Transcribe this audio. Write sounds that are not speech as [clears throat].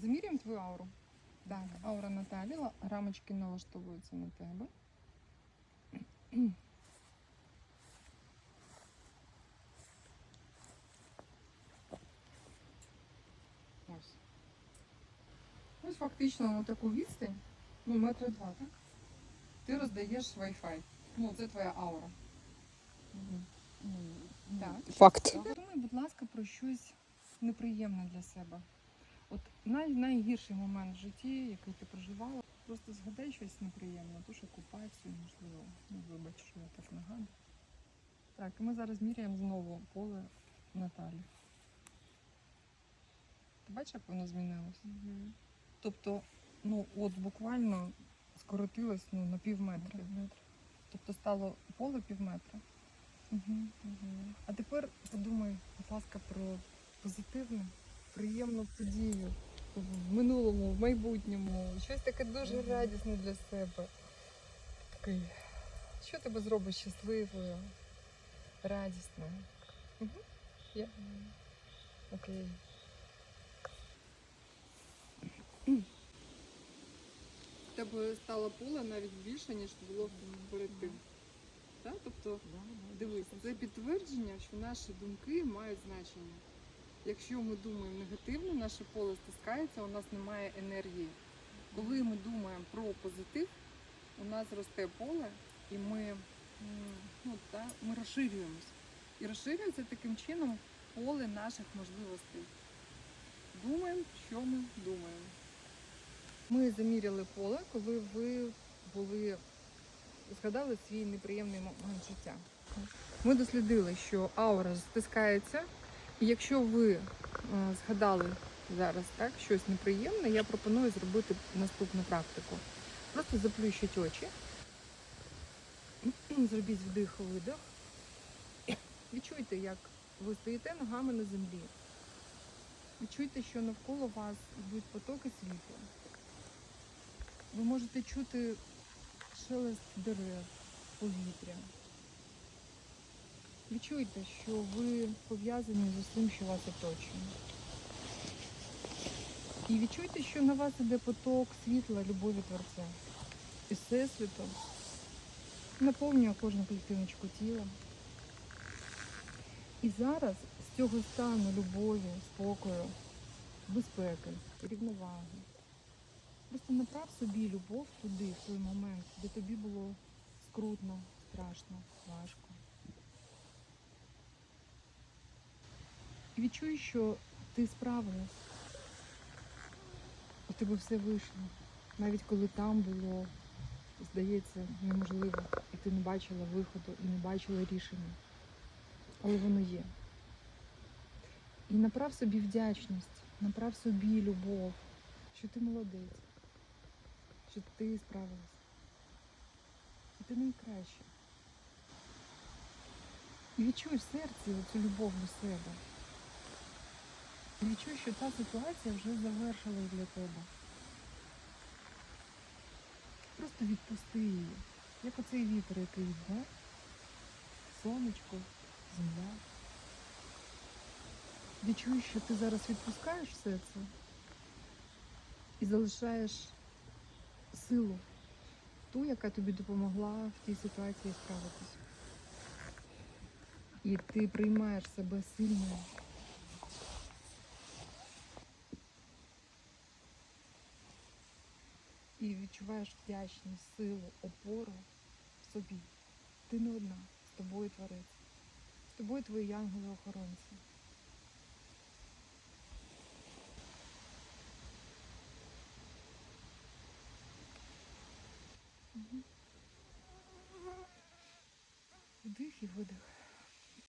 Заміряємо твою ауру. Так, аура Наталі, рамочки налаштовуються на тебе. Ось. Ось фактично на таку відстань, ну, метри два, так? Ти роздаєш Wi-Fi. Ну, це твоя аура. Так. Факт. Подумай, будь ласка, про щось неприємне для себе. От най, найгірший момент в житті, який ти проживала, просто згадай щось неприємне, ту ж окупацію, можливо. Ну, вибач, що я так нагадую. Так, і ми зараз міряємо знову поле Наталі. Ти бачиш, як воно змінилося? Тобто, ну от буквально скоротилось ну, на пів метра. Тобто стало поле пів метра. Угу. А тепер подумай, будь ласка, про позитивну, приємну подію в минулому, в майбутньому. Щось таке дуже радісне для себе. Такий, що тебе зробить щасливою, радісною? Угу. Я. Окей. В тебе стало поле навіть більше, ніж було перед тим. Так? Тобто Дивись, це підтвердження, що наші думки мають значення. Якщо ми думаємо негативно, наше поле стискається, у нас немає енергії. Коли ми думаємо про позитив, у нас росте поле, і ми, ну, та, ми розширюємось. І розширюється таким чином поле наших можливостей. Думаємо, що ми думаємо. Ми заміряли поле, коли ви були, згадали свій неприємний момент життя. Ми дослідили, що аура стискається, якщо ви е, згадали зараз так, щось неприємне, я пропоную зробити наступну практику. Просто заплющіть очі, [clears throat] зробіть вдих-видих. Відчуйте, як ви стоїте ногами на землі. Відчуйте, що навколо вас йдуть потоки світла. Ви можете чути шелест дерев, повітря. Відчуйте, що ви пов'язані з усім, що вас оточує. І відчуйте, що на вас іде поток світла, любові Творця. І Всесвіту наповнює кожну клітиночку тіла. І зараз з цього стану любові, спокою, безпеки, рівноваги. Просто направ собі любов туди, в той момент, де тобі було скрутно, страшно, важко. І відчуй, що ти справилась. У тебе все вийшло. Навіть коли там було, здається, неможливо, і ти не бачила виходу, і не бачила рішення. Але воно є. І направ собі вдячність, направ собі любов, що ти молодець, що ти справилась. І ти найкраща. І відчуй в серці цю любов до себе. Відчуй, що та ситуація вже завершилась для тебе. Просто відпусти її. Як оцей вітер, який йде, сонечко, земля. Відчуй, що ти зараз відпускаєш все це і залишаєш силу, ту, яка тобі допомогла в тій ситуації справитись. І ти приймаєш себе сильною. І відчуваєш вдячність, силу, опору в собі. Ти не одна, з тобою творець, з тобою твої янголи-охоронці. Вдих і видих.